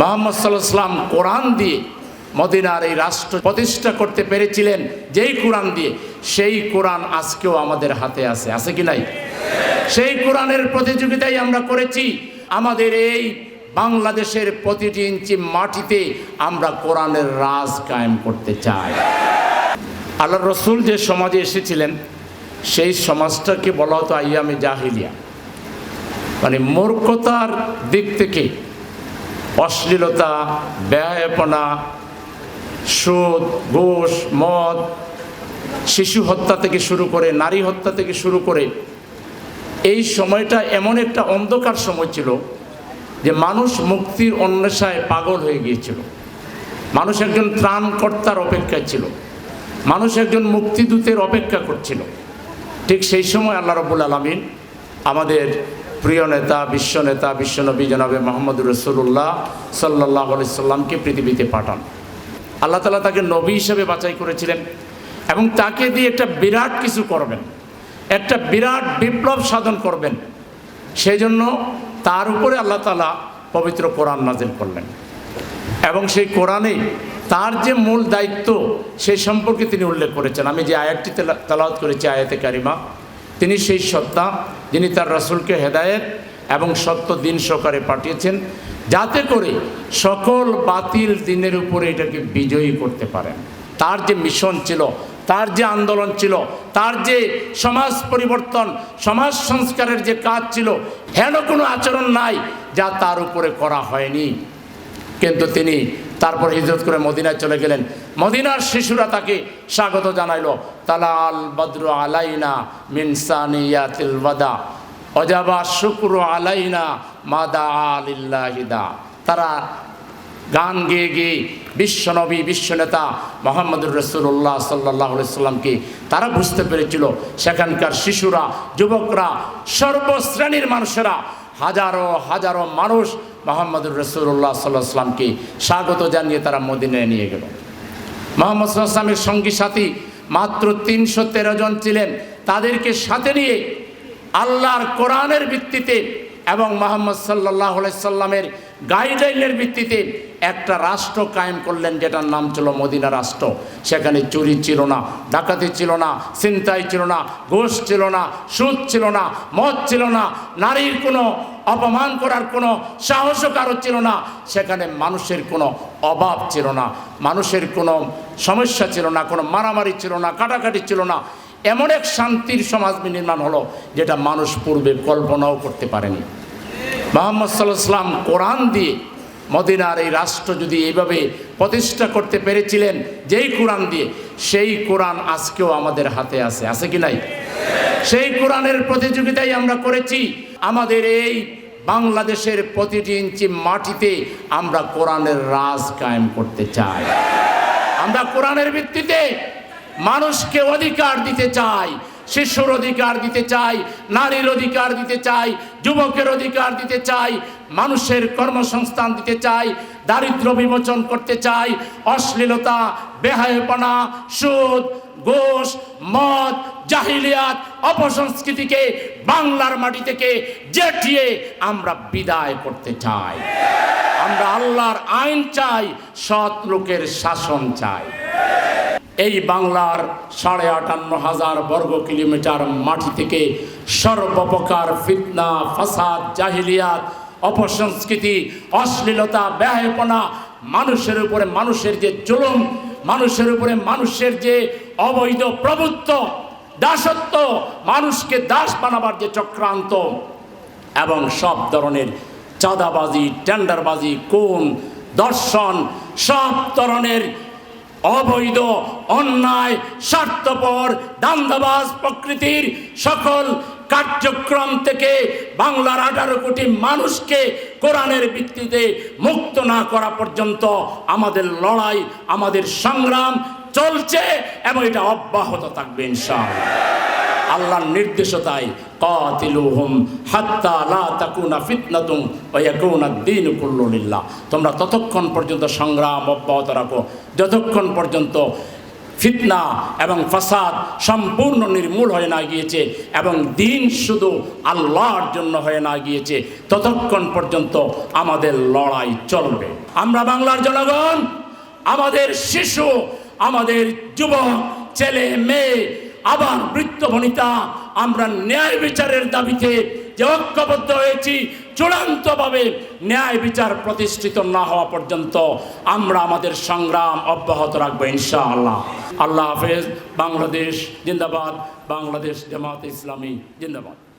মোহাম্মদ সাল্লাম কোরআন দিয়ে মদিনার এই রাষ্ট্র প্রতিষ্ঠা করতে পেরেছিলেন, যেই কোরআন দিয়ে, সেই কোরআন আজকেও আমাদের হাতে আছে আছে কি নাই? সেই কোরআনের প্রতিযোগিতাই আমরা করেছি, আমাদের এই বাংলাদেশের প্রতিটি ইঞ্চি মাটিতে আমরা কোরআনের রাজ কায়েম করতে চাই। আল্লাহ রসুল যে সমাজে এসেছিলেন, সেই সমাজটাকে বলা হতো আইয়ামে জাহিলিয়া। মানে মূর্খতার দিক থেকে অশ্লীলতা ব্যয়পনা সুদ, ঘুষ, মদ, শিশু হত্যা থেকে শুরু করে, নারী হত্যা থেকে শুরু করে, এই সময়টা এমন একটা অন্ধকার সময় ছিল যে মানুষ মুক্তির অন্বেষায় পাগল হয়ে গিয়েছিল। মানুষ একজন ত্রাণকর্তার অপেক্ষায় ছিল। মানুষ একজন মুক্তিদূতের অপেক্ষা করছিল। ঠিক সেই সময় আল্লাহ রবুল আলমিন আমাদের প্রিয় নেতা, বিশ্ব নেতা বিশ্বনবী জনাবে মোহাম্মদুর রসুল্লাহ সাল্লাহ সাল্লামকে পৃথিবীতে পাঠান। আল্লাহ তালা তাকে নবী হিসেবে বাছাই করেছিলেন এবং তাকে দিয়ে একটা বিরাট কিছু করবেন। একটা বিরাট বিপ্লব সাধন করবেন। সেই জন্য তার উপরে আল্লাহ তালা পবিত্র কোরআন নাজিল করলেন। এবং সেই কোরআনে তার যে মূল দায়িত্ব সেই সম্পর্কে তিনি উল্লেখ করেছেন। আমি যে আয়াতটি তালাওয়াত করেছি, আয়াতে কারিমা তিনি সেই সত্তা যিনি তার রাসুলকে হেদায়েত এবং সত্য দিন সকারে পাঠিয়েছেন, যাতে করে সকল বাতিল দিনের উপরে এটাকে বিজয়ী করতে পারেন। তার যে মিশন ছিল, তার যে আন্দোলন ছিল, তার যে সমাজ পরিবর্তন, সমাজ সংস্কারের যে কাজ ছিল, হেন কোনো আচরণ নাই যা তার উপরে করা হয়নি। কিন্তু তিনি তারপর হিজরত করে মদিনায় চলে গেলেন। মদিনার শিশুরা তাকে স্বাগত জানাইল, তালাল বদ্র আলাইনা মিনসানিয়াতিল ওয়াদা, অজাবা শুক্র আলাইনা মাদা আলিল্লাহিদা তারা গান গেয়ে গেয়ে বিশ্বনবী বিশ্বনেতা মোহাম্মদুর রসুল্লাহ সাল্লাহ সাল্লামকে তারা বুঝতে পেরেছিল, সেখানকার শিশুরা, যুবকরা, সর্বশ্রেণীর মানুষেরা, হাজারো হাজারো মানুষ মোহাম্মদুর রসুল্লাহ সাল্লাহ সাল্লামকে স্বাগত জানিয়ে তারা মদিনায় নিয়ে গেল। মোহাম্মদ সাল্লামের সঙ্গী সাথী মাত্র তিনশো তেরো জন ছিলেন। তাদেরকে সাথে নিয়ে আল্লাহর কোরআনের ভিত্তিতে এবং মোহাম্মদ সাল্লাহ সাল্লামের গাইডলাইনের ভিত্তিতে একটা রাষ্ট্র কায়েম করলেন যেটার নাম ছিল মদিনা রাষ্ট্র সেখানে চুরি ছিল না ডাকাতি ছিল না চিন্তাই ছিল না ঘোষ ছিল না সুদ ছিল না মদ ছিল না নারীর কোনো অপমান করার কোনো সাহসও কারও ছিল না সেখানে মানুষের কোনো অভাব ছিল না মানুষের কোনো সমস্যা ছিল না কোনো মারামারি ছিল না কাটাকাটি ছিল না এমন এক শান্তির সমাজ নির্মাণ হলো যেটা মানুষ পূর্বে কল্পনাও করতে পারেনি। মোহাম্মদ সাল্লাহাম কোরআন দিয়ে মদিনার এই রাষ্ট্র যদি এইভাবে প্রতিষ্ঠা করতে পেরেছিলেন, যেই কোরআন দিয়ে, সেই কোরআন আজকেও আমাদের হাতে আছে। আছে কি নাই? সেই কোরআনের প্রতিযোগিতাই আমরা করেছি। আমাদের এই বাংলাদেশের প্রতিটি ইঞ্চি মাটিতে আমরা কোরআনের রাজ কায়েম করতে চাই। আমরা কোরআনের ভিত্তিতে মানুষকে অধিকার দিতে চাই, শিশুর অধিকার দিতে চাই, নারীর অধিকার দিতে চাই, যুবকের অধিকার দিতে চাই, মানুষের কর্মসংস্থান দিতে চাই, দারিদ্র বিমোচন করতে চাই, অশ্লীলতা, বেহায়পনা, সুদ, ঘোষ, মদ, জাহিলিয়াত, অপসংস্কৃতিকে বাংলার মাটি থেকে জেঠিয়ে আমরা বিদায় করতে চাই। আমরা আল্লাহর আইন চাই, সৎ লোকের শাসন চাই। এই বাংলার সাড়ে আটান্ন হাজার বর্গ কিলোমিটার মাটি থেকে সর্বপ্রকার ফিতনা, ফাসাদ, জাহিলিয়াত, অপসংস্কৃতি, অশ্লীলতা ব্যয়পনা মানুষের উপরে মানুষের যে জুলুম, মানুষের উপরে মানুষের যে অবৈধ প্রভুত্ব, দাসত্ব, মানুষকে দাস বানাবার যে চক্রান্ত এবং সব ধরনের চাঁদাবাজি, টেন্ডারবাজি কোন দর্শন, সব ধরনের অবৈধ, অন্যায়, স্বার্থপর, দান্দাবাজ প্রকৃতির সকল কার্যক্রম থেকে বাংলার আঠারো কোটি মানুষকে কোরআনের ভিত্তিতে মুক্ত না করা পর্যন্ত আমাদের লড়াই, আমাদের সংগ্রাম চলছে এবং এটা অব্যাহত থাকবে, ইনশাআল্লাহ। আল্লাহর নির্দেশতায় কাতিলুহুম হাত্তা লা তাকুনা ফিতনাতুম ওয়া ইয়াকুনা দ্বীন কুল্লু লিল্লাহ। তোমরা ততক্ষণ পর্যন্ত সংগ্রাম অব্যাহত রাখো। যতক্ষণ পর্যন্ত ফিতনা এবং ফাসাদ সম্পূর্ণ নির্মূল হয়ে না গিয়েছে এবং দিন শুধু আল্লাহর জন্য হয়ে না গিয়েছে, ততক্ষণ পর্যন্ত আমাদের লড়াই চলবে। আমরা বাংলার জনগণ, আমাদের শিশু, আমাদের যুবক, ছেলে, মেয়ে আবার বৃত্ত বনিতা, আমরা ন্যায় বিচারের দাবিতে যে ঐক্যবদ্ধ হয়েছি, চূড়ান্তভাবে ন্যায় বিচার প্রতিষ্ঠিত না হওয়া পর্যন্ত আমরা আমাদের সংগ্রাম অব্যাহত রাখব ইনশাআল্লাহ। আল্লাহ হাফেজ, বাংলাদেশ জিন্দাবাদ, বাংলাদেশ জামাত ইসলামী জিন্দাবাদ।